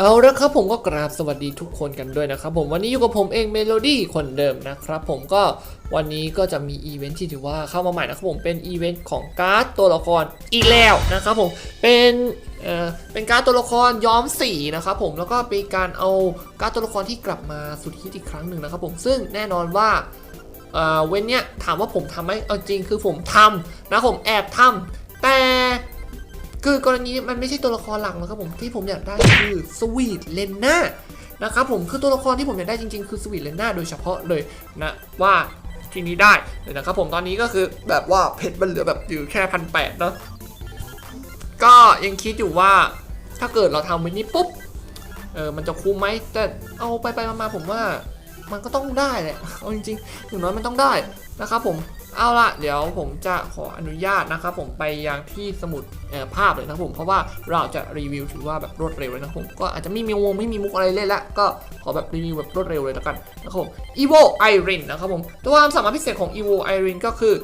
เอาละครับผมก็กราบสวัสดีทุกคนกันด้วยนะครับผมวันนี้อยู่กับผมเองเมโลดี้คนเดิมนะครับผมก็วันนี้ก็จะมีอีเวนท์ที่ถือว่าเข้ามาใหม่นะครับผมเป็นอีเวนต์ของการ์ดตัวละครอีกแล้วนะครับผมเป็นเอ่อเป็นการ์ดตัวละครย้อมสีนะครับผมแล้วก็เป็นการเอาการ์ดตัวละครที่กลับมาสุดฮิตอีกครั้งหนึ่งนะครับผมซึ่งแน่นอนว่าเอ่อเว้นเนี้ยถามว่าผมทำไหมเอาจริงคือผมทำนะผมแอบทำแต่ คือกรณีนี้มันไม่ใช่ตัวละครหลักนะครับผมที่ผมอยากได้คือสวีทเลนน่านะครับผมคือตัวละครที่ผมอยากได้จริงๆคือสวีทเลนน่าโดยเฉพาะเลยนะว่าทีนี้ได้เลยนะครับผมตอนนี้ก็คือแบบว่าเพชรมันเหลือแบบอยู่แค่พันแปดเนาะก็ยังคิดอยู่ว่าถ้าเกิดเราทำว้นี้ปุ๊บเออมันจะคุ้มไหมแต่เอาไปไปๆมาๆผมว่า มันก็ต้องได้แหละเอาจริงๆอย่างน้อยมันต้องได้นะครับผมเอาละเดี๋ยวผมจะขออนุญาตนะครับผมไปยังที่สมุดภาพเลยนะผม เพราะว่าเราจะรีวิวถือว่าแบบรวดเร็วเลยนะผมก็อาจจะไม่มีวงไม่มีมุกอะไรเล่นละก็ขอแบบรีวิวแบบรวดเร็วเลยแล้วกันนะครับผม evo irin นะครับผมตัวความสามารถพิเศษของ evo irin ก็คือ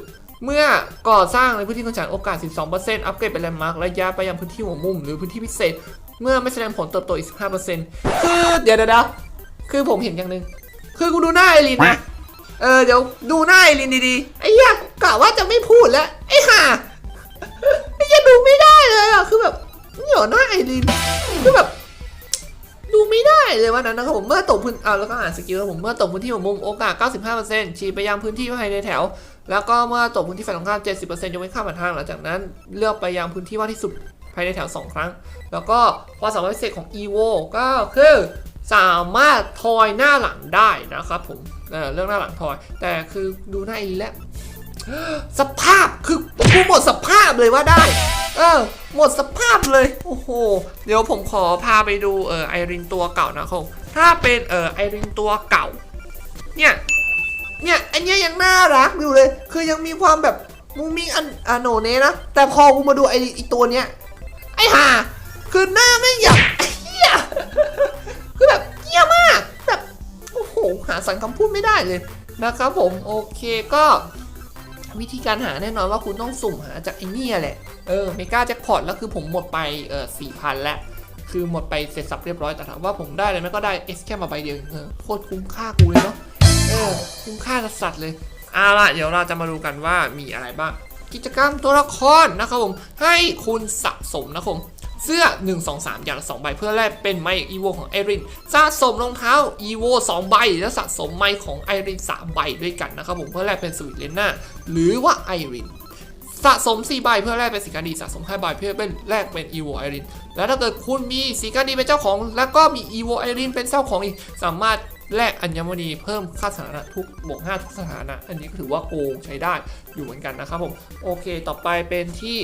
เมื่อก่อสร้างในพื้นที่ของฉันโอกาส 12%อัปเกรดเป็นแลนด์มาร์กระยะไปยังพื้นที่หัวมุม หรือพื้นที่พิเศษ เมื่อไม่แสดงผลเติบโตอีก 15%คือเดี๋ยวเดี๋ยวเดี๋ยวคือผมเห็นอย่างหนึ่ง คือกูดูหน้าไอรินนะ เออเดี๋ยวดูหน้าไอรินดีๆ ไอ้เหี้ยกูกะว่าจะไม่พูดแล้วไอ้ห่าไอ้เหี้ยดูไม่ได้เลยอะคือแบบนี่เหรอหน้าไอรินคือแบบ ดูไม่ได้เลยวันนั้นนะครับผมเมื่อตกพื้นอ่าแล้วก็อ่านสกิลครับผมเมื่อตกพื้นที่ของมุมโอกาส 95%ฉีดไปยังพื้นที่ภายในแถว แล้วก็เมื่อตกพื้นที่ฝ่ายตรงข้าม 70%ยกเว้นข้ามผ่านทางหลังจากนั้น เลือกไปยังพื้นที่ว่างที่สุดภายในแถว 2 ครั้ง แล้วก็ความสามารถพิเศษของ EVO ก็คือ สามารถทอยหน้าหลังได้นะครับผมเเรื่องหน้าหลังทอย แต่คือดูหน้าอีแล้วสภาพคือกูหมดสภาพเลยว่าได้ เออ หมดสภาพเลย โอ้โห เดี๋ยวผมขอพาไปดูเออไอรินตัวเก่านะครับถ้าเป็นเออไอรินตัวเก่า เนี่ย เนี่ยอันเนี้ยยังน่ารักอยู่เลย คือยังมีความแบบมุ้งมิ้งอันอันโนเนนะ แต่พอกูมาดูไอไอตัวเนี้ย ไอห่าคือหน้าไม่อยากไอ้เหี้ยาสรรคำพูดไม่ได้เลยนะครับผมโอเคก็วิธีการหาแน่นอนว่าคุณต้องสุ่มหาจากไอ้เนี่ยแหละ เออเมกาแจ็คพอตแล้วคือผมหมดไปเออสี่พันแล้ว คือหมดไปเสร็จสับเรียบร้อยแต่ถามว่าผมได้เลยไหมก็ได้เอสแค่มาใบเดียวเออโคตรคุ้มค่ากูเลยเนาะเออคุ้มค่าสัสๆเลยเอาล่ะเดี๋ยวเราจะมาดูกันว่ามีอะไรบ้าง กิจกรรมตัวละครนะครับผมให้คุณสะสมนะครับผม เสื้อ 1 2 3 อย่างละ2ใบเพื่อแลกเป็นไมค์อีโวของไอรินสะสมรองเท้าอีโว2ใบ และสะสมไมค์ของไอริน3ใบด้วยกันนะครับผมเพื่อแลกเป็นสวิตเลนน่าหรือว่าไอรินสะสม 4 ใบเพื่อแลกเป็นสีการดีสะสม 5 ใบเพื่อเป็นแลกเป็นอีโวไอรินแล้วถ้าเกิดคุณมีสีการดีเป็นเจ้าของ แล้วก็มีอีโวไอรินเป็นเจ้าของอีกสามารถแลกอัญมณีเพิ่มค่าสถานะทุกบวก5ทุกสถานะ อันนี้ก็ถือว่าโกงใช้ได้อยู่เหมือนกันนะครับผม โอเค ต่อไปเป็นที่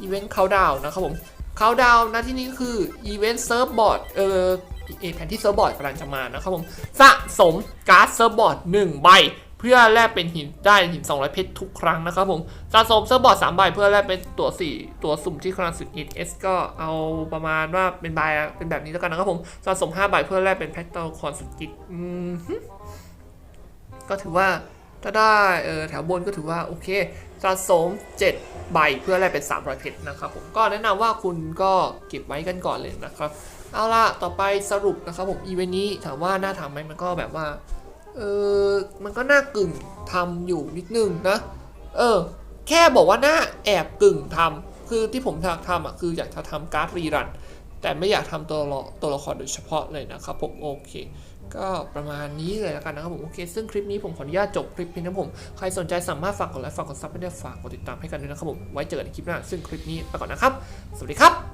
อีเวนต์เขาดาวนะครับผม เขาดาวน์นะที่นี่คืออีเวนต์เซิร์ฟบอร์ดเออแผนที่เซิร์ฟบอร์ดกำลังจะมานะครับผมสะสมการ์ดเซิร์ฟบอร์ด1ใบเพื่อแลกเป็นหินได้หิน 200 เพชรทุกครั้งนะครับผมสะสมเซิร์ฟบอร์ด3ใบเพื่อแลกเป็นตัว 4 ตัวสุ่มที่ครั้งสุดฮิตเอสก็เอาประมาณว่าเป็นใบเป็นแบบนี้แล้วกันนะครับผมสะสม5ใบเพื่อแลกเป็นแพทเทิร์คอนสุดฮิตอืมฮึก็ถือว่า ถ้าได้เออแถวบนก็ถือว่าโอเคสะสม 7 ใบเพื่อแลกเป็น 300 เพชรนะครับผมก็แนะนำว่าคุณก็เก็บไว้กันก่อนเลยนะครับ เอาล่ะ ต่อไปสรุปนะครับผมอีเวนต์นี้ถามว่าน่าทำไหมมันก็แบบว่าเออมันก็น่ากึ่งทำอยู่นิดนึงนะเออแค่บอกว่าน่าแอบกึ่งทำคือที่ผมอยากทำอะคืออยากจะทำการ์ดรีรัน แต่ไม่อยากทำตัวละตัวละครโดยเฉพาะเลยนะครับผมโอเค ก็ประมาณนี้เลยแล้วกันนะครับผมโอเค ซึ่งคลิปนี้ผมขออนุญาตจบคลิปเพียงเท่าผม ใครสนใจสามารถฝากกดไลค์ฝากกดซับไม่ได้ฝากกดติดตามให้กันด้วยนะครับผมไว้เจอกันในคลิปหน้า ซึ่งคลิปนี้ไปก่อนนะครับ สวัสดีครับ